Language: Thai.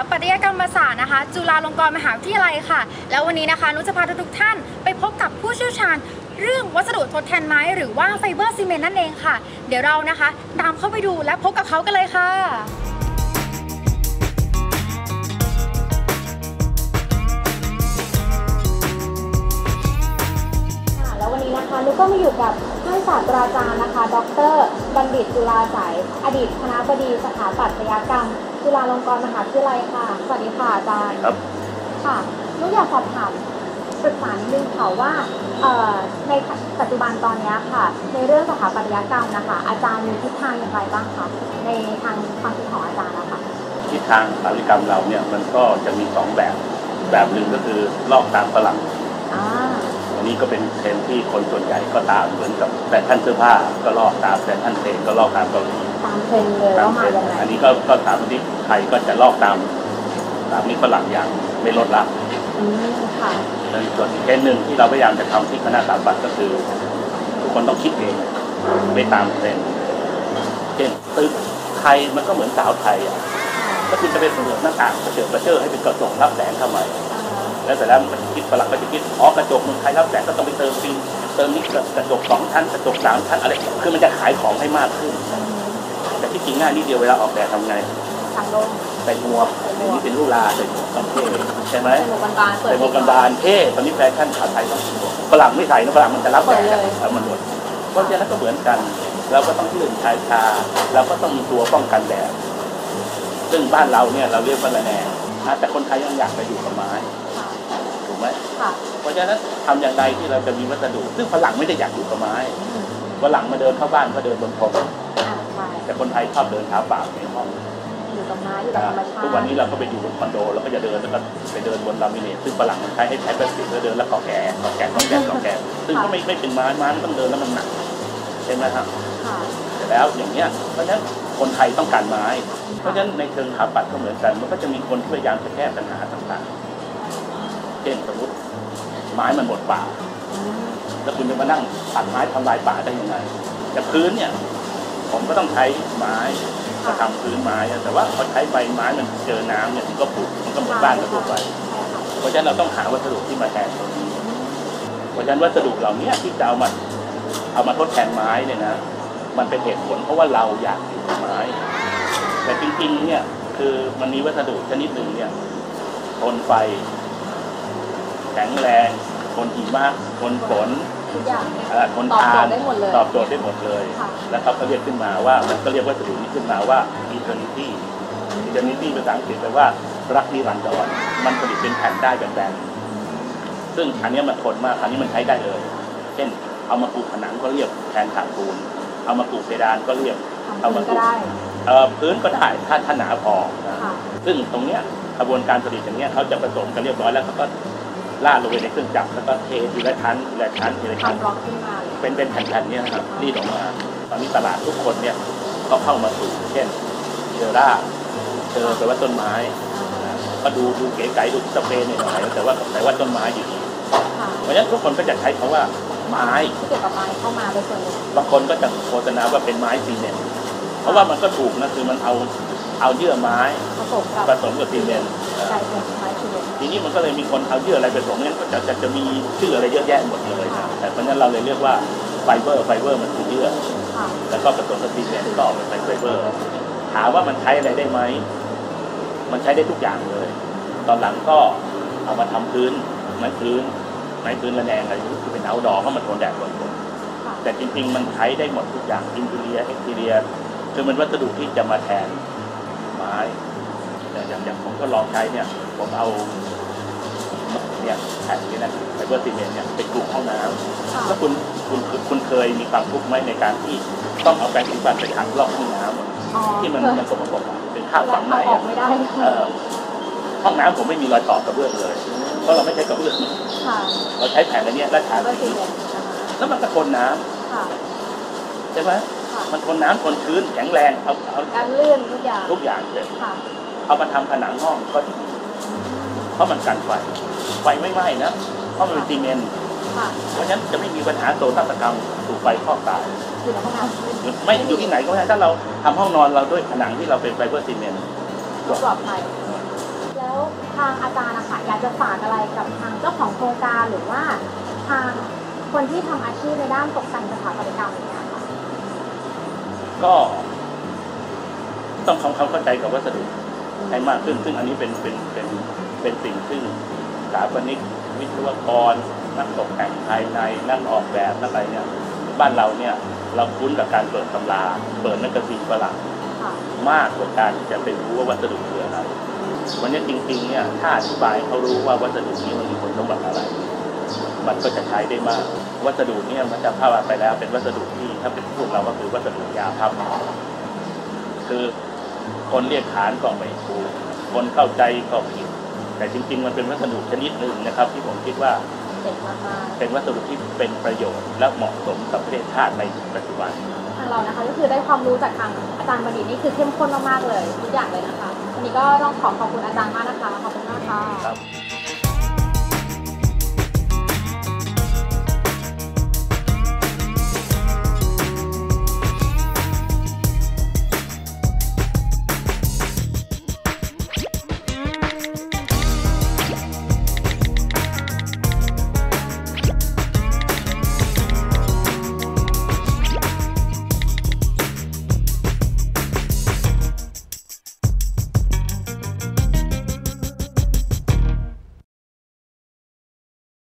าปัตยกรรมศาสตร์นะคะ จุฬาลงกรณ์มหาวิทยาลัยค่ะ แล้ววันนี้นะคะนุจะพาทุกท่านไปพบกับผู้เชี่ยวชาญ เรื่องวัสดุทดแทนไม้ หรือว่าไฟเบอร์ซีเมนต์นั่นเองค่ะ เดี๋ยวเรานะคะ ตามเข้าไปดูและพบกับเขากันเลยค่ะแล้ววันนี้นะคะนุกก็มาอยู่กับ ศาสตราจารย์นะคะ ดร บัณฑิตจุฬาสายอดีตคณะบดีสถาปัตยกรรม จุฬาลงกรณ์มหาวิทยาลัยค่ะ สวัสดีค่ะอาจารย์ครับค่ะนุกอยากสอบถามปรึกษานิดนึงค่ะว่าเอ่อในปัจจุบันตอนนี้ค่ะ ในเรื่องสถาปัตยกรรมนะคะ อาจารย์มีทิศทางอย่างไรบ้างคะในทางความคิดของอาจารย์นะคะทิศทางสถาปัตยกรรมเราเนี่ยมันก็จะมีสองแบบ แบบหนึ่งก็คือลอกตามฝรั่ง อ่าอันนี้ก็เป็นเทรนด์ที่คนส่วนใหญ่ก็ตามเหมือนกับแฟชั่นเสื้อผ้าก็ลอกตามแฟชั่นเพลงก็ลอกตามเกาหลีตามเทรนด์เลยตาว่ามเทมารนยังด์ไงอันนี้ก็ก็ตามที่ไทยก็จะลอกตามตามนี้ฝรั่งอย่างไม่ลดละอืมค่ะแล้วส่วนอีกเทรนด์หนึ่งที่เราพยายามจะทำที่คณะสถาปัตย์ก็คือ ทุกคนต้องคิดเองไม่ตามเทรนด์เช่นตึกไทยมันก็เหมือนสาวไทยอะ ถ้าคุณจะไปเปิดหน้าต่างกระเจิดกระเจิดให้เป็นกระจกรับแสงทำไม แล้วแต่แล้วมันคิดฝรั่งก็จะคิดอ๋อกระจกเมืองไทยรับแสงก็ต้องไปเติมฟิล์มเติมนี่กระจกสองชั้นกระจกสามชั้นอะไรคือมันจะขายของให้มากขึ้น แต่ที่จริงง่ายนิดเดียวเวลาออกแบบทำไงทางลงใส่หมวกอันนี้เป็นลูกลาใส่หมวกต้องเท่ใช่ไหมใส่หมวกกันบานเปิดใส่หมวกกันบานเท่ตอนนี้แฟชั่นขาไทยต้องฝรั่งไม่ใส่นะฝรั่งมันจะรับแสงแล้วมันหมดเพราะฉะนั้นก็เหมือนกัน เราก็ต้องยื่นชายคาเราก็ต้องมีตัวป้องกันแดดซึ่งบ้านเราเนี่ยเราเรียกว่าระแนงนะแต่คนไทยยังอยากไปอยู่กับไม้ ค่ะถูกไหมค่ะเพราะฉะนั้นทำอย่างไรที่เราจะมีวัสดุ ซึ่งฝรั่งไม่ได้อยากอยู่กับไม้อืมฝรั่งมาเดินเข้าบ้านก็เดินบนพรมอ่าใช่แต่คนไทยชอบเดินเท้าเปล่าในห้องอยู่กับไม้อยู่กับธรรมชาติทุกวันนี้เราก็ไปอยู่บนคอนโดแล้วก็จะเดินแล้วก็ไปเดินบนลามิเนตซึ่งฝรั่งมันใช้ให้ใช้พลาสติกแล้วเดินแล้วเกาะแก่เกาะแก่เกาะแก่เกาะแก่ซึ่งก็ไม่ไม่เป็นไม้ไม้มันต้องเดินแล้วมันหนักใช่ไหมครับค่ะแต่แล้วอย่างเนี้ยเพราะฉะนั้นคนไทยต้องการไม้ เพราะฉะนั้นในเชิงสถาปัตย์ก็เหมือนกัน มันก็จะมีคนที่พยายามจะแก้ปัญหาต่างๆ เช่นสมมติไม้มันหมดป่าอืมแล้วคุณจะมานั่งตัดไม้ทำลายป่าได้ยังไงแต่พื้นเนี่ย ผมก็ต้องใช้ไม้มาทำพื้นไม้อะแต่ว่าพอใช้ใบไม้มันเจอน้ำเนี่ยมันก็ผุมันก็เหมือนบ้านกระทั่วไปใช่ค่ะเพราะฉะนั้นเราต้องหาวัสดุที่มาแทนตรงนี้เพราะฉะนั้นวัสดุเหล่านี้ที่จะเอามาเอามาทดแทนไม้เนี่ยนะมันเป็นเหตุผลเพราะว่าเราอยากอยู่กับไม้ แต่จริงๆเนี่ยคือมันมีวัสดุชนิดหนึ่งเนี่ยทนไฟ แข็งแรงทนหิมะทนฝนทุกอย่าง เอ่อทนตอบทาโจทนย์ได้หมดเลยตอบโจทย์ได้หมดเลยค่ะ แล้วเขาก็เรียกขึ้นมาว่ามันก็เรียกวัสดุนี้ขึ้นมาว่า eternity eternity ภาษาอังกฤษแปลว่ารักนิรันดรมันผลิตเป็นแผ่นได้แบนๆซึ่งอันเนี้ยมันทนมากอันนี้มันใช้ได้เลย เช่น เอามาปูผนังก็เรียกแทนถางปูน เอามาปูเพดานก็เรียกทำพื้นก็ได้ เอ่อพื้นก็ได้ถ้าถ้าหนาพอนะค่ะ ซึ่งตรงเนี้ยกระบวนการผลิตอย่างเนี้ยเขาจะผสมกันเรียบร้อยแล้วเขาก็ ล่าดลงไปในเครื่องจักรแล้วก็เททีละชั้นทีละชั้นทีละชั้นทำบล็อกขึ้นมาเลยเป็นเป็นแผ่นๆเนี้ยนะครับรีดออกมาตอนนี้ตลาดทุกคนเนี่ยก็เข้ามาสู่เช่นเจอร่าเจอแปลว่าต้นไม้นะก็ดูดูเก๋ไก๋ดูสเปรย์หน่อยๆแต่ว่าแต่ว่าต้นไม้อยู่ดีค่ะเพราะฉะนั้นทุกคนก็จะใช้คำว่าไม้ที่เกี่ยวกับไม้เข้ามาเป็นส่วนหนึ่งบางคนก็จะโฆษณาว่าเป็นไม้ซีเมนต์เพราะว่ามันก็ถูกนะคือมันเอาเอาเยื่อไม้ผสมกับผสมกับซีเมนต์ ทีนี้มันก็เลยมีคนเอาเยื่ออะไรผสมงั้นก็จะจะจะมีชื่ออะไรเยอะแยะหมดเลยนะแต่เพราะนั้นเราเลยเรียกว่าไฟเบอร์ไฟเบอร์มันคือเยื่อะแล้วก็ผสมกับซีเมนต์ก็ออกเป็นไฟเบอร์ ถามว่ามันใช้อะไรได้ไหมมันใช้ได้ทุกอย่างเลย ตอนหลังก็เอามาทำพื้นไม้พื้นไม้พื้นระแนงอะไรคือเป็นเอาดอเพราะมันทนแดดทนฝนค่ะแต่จริง ๆ มันใช้ได้หมดทุกอย่างอินเทเรียเอ็กซ์เทียคือมันวัสดุที่จะมาแทนไม้ แต่อย่างอย่างผมก็ลองใช้เนี่ยผมเอาเนี่ยแผ่นนี้นะไฟเบอร์ซีเมนต์เนี่ยไปกลุ่มห้องน้ำค่ะแล้วคุณคุณคุณคุณเคยมีความทุกข์ไหมในการที่ต้องเอาแปรงสีฟันไปขังรอบห้องน้ำอะอ๋อที่มันเพื่อมันสกปรกอะเป็นข้าวฝังในเอาอออะกไม่ได้เออห้องน้ำผมไม่มีรอยต่อกระเบื้องเลยเพราะเราไม่ใช้กระเบื้องค่ะเราใช้แผ่นอันเนี้ยและทาแล้วก็สีซีเมนต์นะคะแล้วมันก็ทนน้ำค่ะใช่ไหมค่ะมันทนน้ำทนชื้นแข็งแรงเอาเอาการลื่นทุกอย่างทุกอย่างเลยค่ะ เอามาทำผนังห้องก็ดีเพราะมันกันไฟไฟไม่ไหม้นะเพราะมันเป็นซีเมนต์ค่ะเพราะฉะนั้นจะไม่มีปัญหาโซนตกรรมถูกไฟคลอกตายอยู่ในห้องน้ำไม่อยู่ที่ไหนก็ไม่ได้ถ้าเราทำห้องนอนเราด้วยผนังที่เราเป็นไฟเบอร์ซีเมนต์ปลอดภัยแล้วทางอาจารย์นะคะอยากจะฝากอะไรกับทางเจ้าของโครงการหรือว่าทางคนที่ทำอาชีพในด้านตกแต่งสถาปัตยกรรมอย่างเงี้ยค่ะก็ต้องทำความเข้าใจกับวัสดุ ให้มากขึ้น ซึ่งอันนี้เป็นเป็นเป็นเป็นสิ่งซึ่งสถาปนิกวิศวกร นักตกแต่งภายในนักออกแบบนักอะไรเนี่ยบ้านเราเนี่ยเราคุ้นกับการเปิดตำรา เปิดแมกกาซีนฝรั่งค่ะมากกว่าการที่จะไปรู้ว่าวัสดุคืออะไรวันนี้จริงๆเนี่ยถ้าอธิบายให้เขารู้ว่าวัสดุนี้มันมีคุณสมบัติอะไร มันก็จะใช้ได้มาก วัสดุเนี่ยมันจะภาพไปแล้วเป็นวัสดุที่ถ้าเป็นพวกเราก็คือวัสดุยาพับคือ คนเรียกขานก็ไม่ถูกคนเข้าใจก็ผิด แต่จริง ๆ มันเป็นวัสดุชนิดหนึ่งนะครับ ที่ผมคิดว่าเจ๋งมากเป็นวัสดุที่เป็นประโยชน์ และเหมาะสมกับประเทศชาติในปัจจุบันๆทางเรานะคะก็คือได้ความรู้จากทางอาจารย์บัณฑิตนี่คือเข้มข้นมากๆเลยทุกอย่างเลยนะคะวันนี้ก็ต้องขอขอบคุณอาจารย์มากนะคะขอบคุณมากค่ะครับ